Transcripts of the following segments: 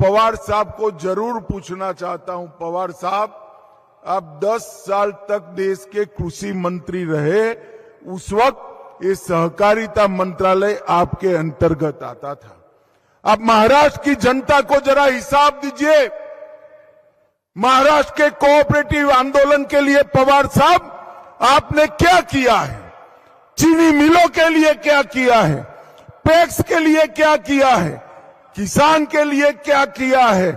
पवार साहब को ज़रूर पूछना चाहता हूँ। पवार साहब, आप 10 साल तक देश के कृषि मंत्री रहे, उस वक्त ये सहकारिता मंत्रालय आपके अंतर्गत आता था। अब महाराष्ट्र की जनता को जरा हिसाब दीजिए। महाराष्ट्र के कोऑपरेटिव आंदोलन के लिए पवार साहब, आपने क्या किया है? चीनी मिलों के लिए क्या किया है? पैक्स के लिए क्या किया है? किसान के लिए क्या किया है?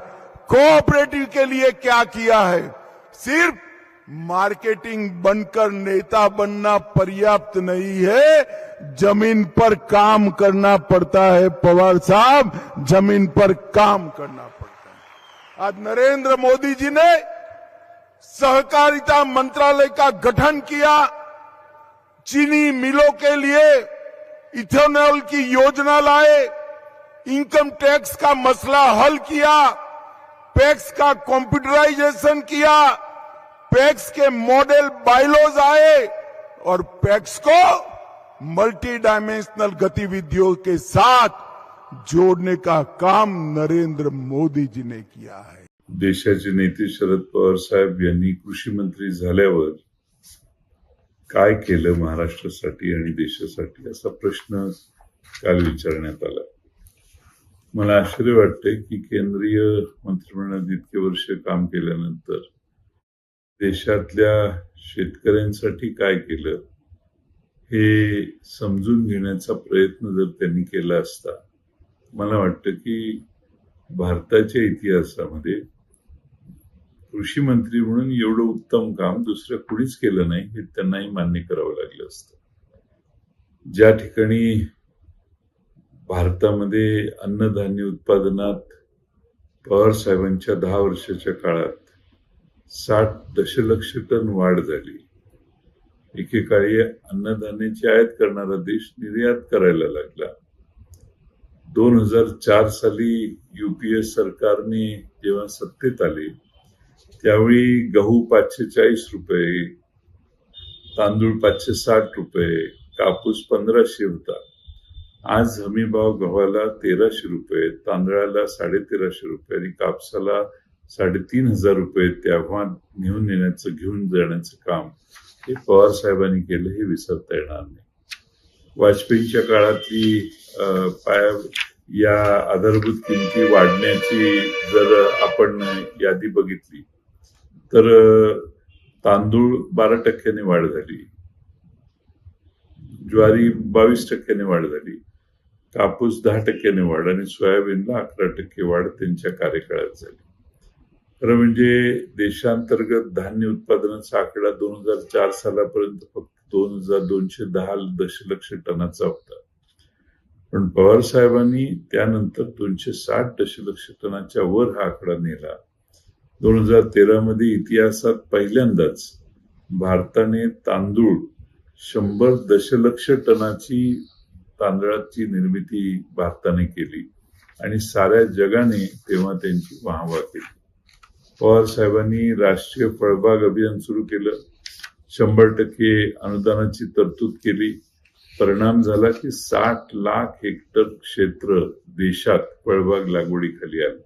कोऑपरेटिव के लिए क्या किया है? सिर्फ़ मार्केटिंग बनकर नेता बनना पर्याप्त नहीं है। ज़मीन पर काम करना पड़ता है, पवार साहब। ज़मीन पर काम करना पड़ता है। आज नरेंद्र मोदी जी ने सहकारिता मंत्रालय का गठन किया। चीनी मिलों के लिए इथेनॉल की योजना लाए। इनकम टैक्स का मसला हल किया पैक्स का कंप्यूटराइजेशन किया पैक्स के मॉडल बाइलॉज आए और पैक्स को मल्टी डायमेंशनल गतिविधियों के साथ जोड़ने का काम नरेंद्र मोदी जी ने किया है। देशाचे नेते शरद पवार साहेब यांनी कृषी मंत्री झाल्यावर काय केलं महाराष्ट्रासाठी आणि देशासाठी असा प्रश्न काल विचारण्यात आला. मला आश्चर्य वाटते की केंद्रीय मंत्रिमंडळात इतके वर्ष काम केल्यानंतर देशातल्या शेतकऱ्यांसाठी काय केलं हे समजून घेण्याचा प्रयत्न जर त्यांनी केला असता मला वाटतं की भारताच्या इतिहासामध्ये कृषी मंत्री म्हणून एवढं उत्तम काम दुसरं कुणीच केलं नाही हे त्यांनाही मान्य करावं लागलं असतं. ज्या ठिकाणी भारतामध्ये अन्नधान्य उत्पादनात पवार साहेबांच्या दहा वर्षाच्या काळात साठ दशलक्ष टन वाढ झाली. एकेकाळी अन्नधान्याची आयात करणारा देश निर्यात करायला लागला. दोन हजार चार साली युपीए सरकारने जेव्हा सत्तेत आले त्यावेळी गहू पाचशे चाळीस रुपये तांदूळ पाचशे साठ रुपये कापूस पंधराशे होता. आज हमी भाव गव्हाला तेराशे रुपये तांदळाला साडेतेराशे रुपये आणि कापसाला साडेतीन हजार रुपये ते आव्हान घेऊन येण्याचं घेऊन जाण्याचं काम हे पवार साहेबांनी केलं हे विसरता येणार नाही. वाजपेयीच्या काळातली पाया या आधारभूत किमती वाढण्याची जर आपण यादी बघितली तर तांदूळ बारा टक्क्याने वाढ झाली. ज्वारी बावीस टक्क्याने वाढ झाली. कापूस दहा टक्क्याने वाढ आणि सोयाबीनला अकरा टक्के वाढ त्यांच्या कार्यकाळात झाली. खरं म्हणजे देशांतर्गत धान्य उत्पादनाचा आकडा दोन हजार चार सालापर्यंत फक्त दोन हजार दोनशे दहा दशलक्ष टनाचा होता. पण पवार साहेबांनी त्यानंतर दोनशे साठ दशलक्ष टनाच्या वर हा आकडा नेला. दोन हजार तेरा मध्ये इतिहासात पहिल्यांदाच भारताने तांदूळ शंभर दशलक्ष टनाची तांदळाची निर्मिती भारताने केली आणि साऱ्या जगाने तेव्हा त्यांची वाहवा केली. पवार साहेबांनी राष्ट्रीय फळबाग अभियान सुरू केलं. शंभर टक्के अनुदानाची तरतूद केली. परिणाम झाला की साठ लाख हेक्टर क्षेत्र देशात फळबाग लागवडीखाली आलं.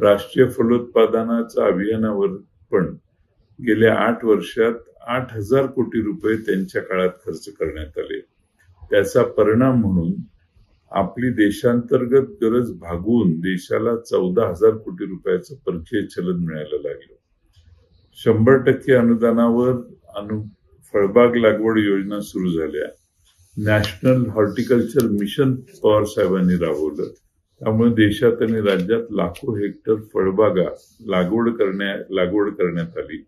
राष्ट्रीय फलोत्पादनाच्या अभियानावर पण गेल्या आठ वर्षात आठ हजार कोटी रुपये त्यांच्या काळात खर्च करण्यात आले. त्याचा परिणाम म्हणून आपली देशांतर्गत गरज भागवून देशाला चौदा हजार कोटी रुपयाचं परकीय चलन मिळायला लागलं. शंभर टक्के अनुदानावर अनु फळबाग लागवड योजना सुरू झाल्या. नॅशनल हॉर्टिकल्चर मिशन पवार साहेबांनी राबवलं. त्यामुळे देशात आणि राज्यात लाखो हेक्टर फळबागा लागवड करण्या लागवड करण्यात आली.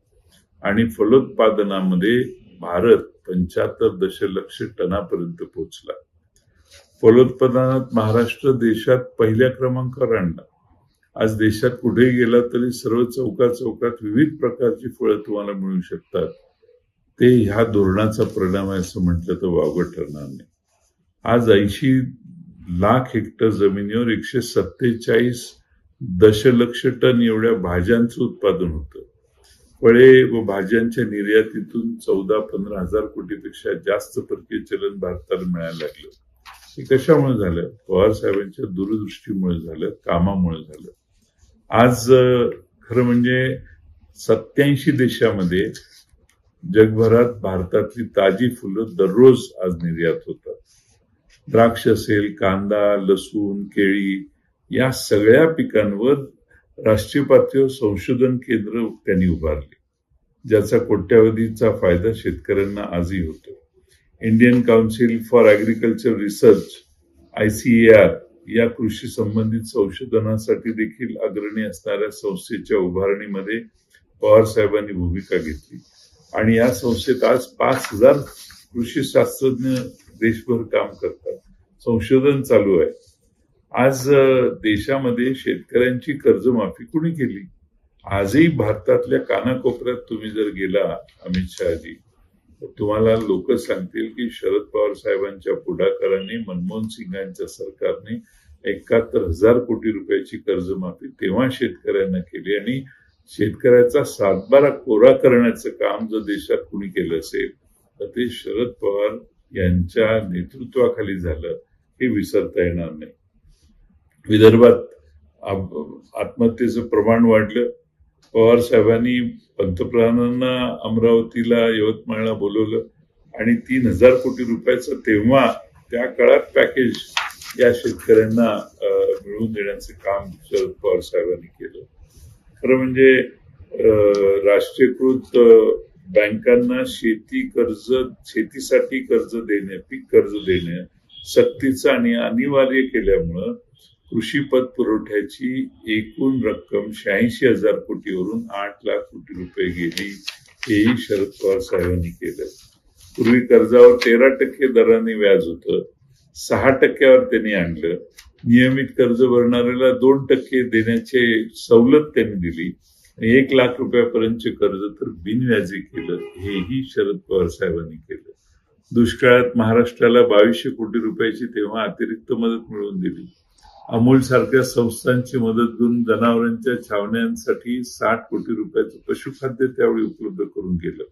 आणि फलोत्पादनामध्ये भारत पंच्याहत्तर दशलक्ष टनापर्यंत पोहोचला. फलोत्पादनात महाराष्ट्र देशात पहिल्या क्रमांकावर आणला. आज देशात कुठे गेला तरी सर्व चौका चौकात विविध प्रकारची फळं तुम्हाला मिळू शकतात. ते ह्या धोरणाचा परिणाम आहे असं म्हटलं तर वावगं ठरणार नाही. आज ऐंशी लाख हेक्टर जमिनीवर एकशे सत्तेचाळीस दशलक्ष टन एवढ्या भाज्यांचं उत्पादन होतं. फळे व भाज्यांच्या निर्यातीतून चौदा पंधरा हजार कोटीपेक्षा जास्त परकीय चलन भारताला मिळायला लागलं. हे कशामुळे झालं? पवार साहेबांच्या दूरदृष्टीमुळे झालं कामामुळे झालं. आज खरं म्हणजे सत्याऐंशी देशामध्ये जगभरात भारतातली ताजी फुलं दररोज आज निर्यात होतात. द्राक्ष असेल कांदा लसूण केळी या सगळ्या पिकांवर राष्ट्रीय पातळीवर संशोधन केंद्र त्यांनी उभारले ज्याचा कोट्यावधीचा फायदा शेतकऱ्यांना आजही होतो. Indian Council for Agriculture Research ICAR या कृषी संबंधित संशोधनासाठी देखील अग्रणी असणाऱ्या संस्थेच्या उभारणीमध्ये पवार साहेबांनी भूमिका घेतली. आणि या संस्थेत आज पाच हजार कृषी शास्त्रज्ञ देशभर काम करतात. संशोधन चालू आहे. आज देशामध्ये शेतकऱ्यांची कर्जमाफी कुणी केली? आजही भारतातल्या कानाकोपऱ्यात तुम्ही जर गेला अमित शहाजी तर तुम्हाला लोक सांगतील की शरद पवार साहेबांच्या पुढाकाराने मनमोहन सिंगांच्या सरकारने एकाहत्तर हजार कोटी रुपयाची कर्जमाफी तेव्हा शेतकऱ्यांना केली आणि शेतकऱ्याचा सातबारा कोरा करण्याचं काम जर देशात कुणी केलं असेल तर ते शरद पवार यांच्या नेतृत्वाखाली झालं हे विसरता येणार नाही. विदर्भात आत्महत्येचं प्रमाण वाढलं. पवार साहेबांनी पंतप्रधानांना अमरावतीला यवतमाळला बोलवलं आणि तीन हजार कोटी रुपयाचं तेव्हा त्या काळात पॅकेज या शेतकऱ्यांना मिळवून देण्याचं काम शरद पवार साहेबांनी केलं. खरं म्हणजे राष्ट्रीयकृत बँकांना शेती कर्ज शेतीसाठी कर्ज देणे पीक कर्ज देणे सक्तीचं आणि अनिवार्य केल्यामुळं कृषी पत पुरवठ्याची एकूण रक्कम शहाऐंशी हजार कोटीवरून आठ लाख कोटी रुपये गेली हेही शरद पवार साहेबांनी केलं. पूर्वी कर्जावर तेरा टक्के दराने व्याज होतं सहा टक्क्यावर त्यांनी आणलं. नियमित कर्ज भरणाऱ्याला दोन टक्के देण्याचे सवलत त्यांनी दिली आणि एक लाख रुपयापर्यंतचे कर्ज तर बिनव्याजी केलं हेही शरद पवार साहेबांनी केलं. दुष्काळात महाराष्ट्राला बावीसशे कोटी रुपयाची तेव्हा अतिरिक्त मदत मिळवून दिली. अमूल सारख्या संस्थांची मदत घेऊन जनावरांच्या छावण्यांसाठी साठ कोटी रुपयाचं पशुखाद्य त्यावेळी उपलब्ध करून केलं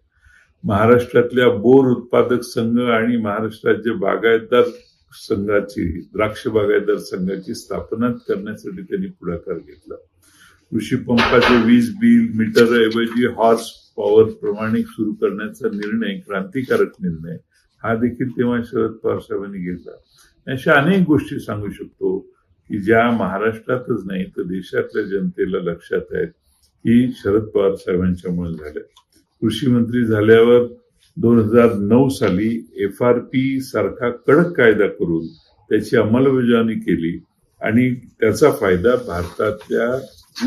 महाराष्ट्रातल्या बोर उत्पादक संघ आणि महाराष्ट्र राज्य बागायतदार संघाची द्राक्ष बागायतदार संघाची स्थापना करण्यासाठी त्यांनी पुढाकार घेतला. कृषी पंपाचे वीज बिल मीटर ऐवजी हॉर्स पॉवर प्रमाणे सुरू करण्याचा निर्णय क्रांतिकारक निर्णय हा देखील तेव्हा शरद पवार साहेबांनी घेतला. अशा अनेक गोष्टी सांगू शकतो. की ज्या महाराष्ट्रातच नाही तर देशातल्या जनतेला लक्षात आहेत की शरद पवार साहेबांच्यामुळे झाल्या कृषी मंत्री झाल्यावर दोन हजार नऊ साली एफ आर पी सारखा कडक कायदा करून त्याची अंमलबजावणी केली आणि त्याचा फायदा भारतातल्या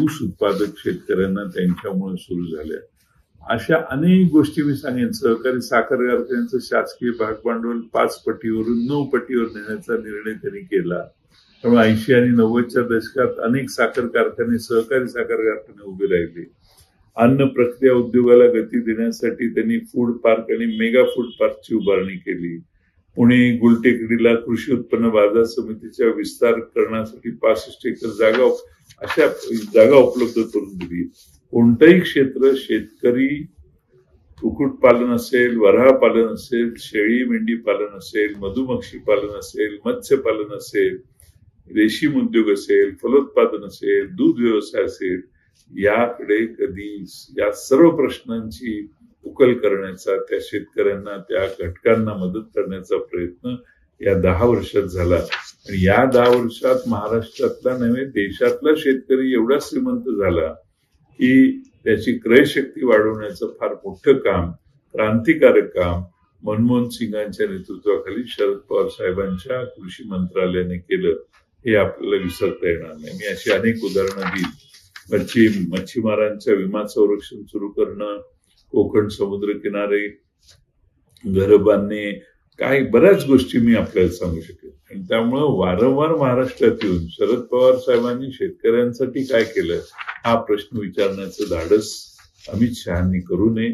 ऊस उत्पादक शेतकऱ्यांना त्यांच्यामुळे सुरू झाल्या. अशा अनेक गोष्टी मी सांगेन. सहकारी साखर कारखान्यांचं शासकीय भाग भांडवल पाच पटीवरून नऊ पटीवर नेण्याचा निर्णय त्यांनी केला. त्यामुळे ऐंशी आणि नव्वदच्या दशकात अनेक साखर कारखाने सहकारी साखर कारखाने उभे राहिले. अन्न प्रक्रिया उद्योगाला गती देण्यासाठी त्यांनी फूड पार्क आणि मेगा फूड पार्कची उभारणी केली. पुणे गुलटेकडीला कृषी उत्पन्न बाजार समितीच्या विस्तार करण्यासाठी पासष्ट एकर जागा अशा जागा उपलब्ध करून दिली. कोणतंही क्षेत्र शेतकरी कुक्कुटपालन असेल वराह पालन असेल शेळी मेंढी पालन असेल मधुमक्षी पालन असेल मत्स्यपालन असेल रेशीम उद्योग असेल फलोत्पादन असेल दूध व्यवसाय असेल याकडे कधी या सर्व प्रश्नांची उकल करण्याचा त्या शेतकऱ्यांना त्या घटकांना मदत करण्याचा प्रयत्न या दहा वर्षात झाला. आणि या दहा वर्षात महाराष्ट्रातला नव्हे देशातला शेतकरी एवढा श्रीमंत झाला की त्याची क्रयशक्ती वाढवण्याचं फार मोठं काम क्रांतिकारक काम मनमोहन सिंगांच्या नेतृत्वाखाली शरद पवार साहेबांच्या कृषी मंत्रालयाने केलं. हे आपल्याला विसरता येणार नाही. मी अशी अनेक उदाहरणं दिली. मच्छी मच्छीमारांच्या विमा संरक्षण सुरू करणं कोकण समुद्र किनारे घर बांधणे काही बऱ्याच गोष्टी मी आपल्याला सांगू शकेन. आणि त्यामुळं वारंवार महाराष्ट्रात येऊन शरद पवार साहेबांनी शेतकऱ्यांसाठी काय केलं हा प्रश्न विचारण्याचं धाडस अमित शहानी करू नये.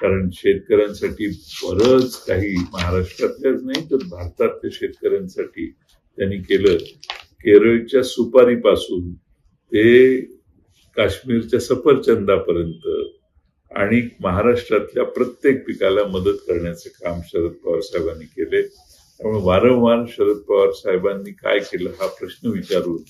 कारण शेतकऱ्यांसाठी बरंच काही महाराष्ट्रातल्याच नाही तर भारतातल्या शेतकऱ्यांसाठी त्यांनी केलं. केरळच्या सुपारीपासून ते काश्मीरच्या सफरचंदापर्यंत आणि महाराष्ट्रातल्या प्रत्येक पिकाला मदत करण्याचे काम शरद पवार साहेबांनी केले त्यामुळे वारंवार शरद पवार साहेबांनी काय केलं हा प्रश्न विचारून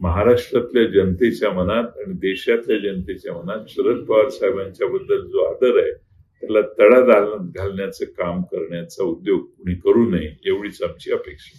महाराष्ट्रातल्या जनतेच्या मनात आणि देशातल्या जनतेच्या मनात शरद पवार साहेबांच्या बद्दल जो आदर आहे त्याला तडा घालण्याचं काम करण्याचा उद्योग कुणी करू नये एवढीच आमची अपेक्षा.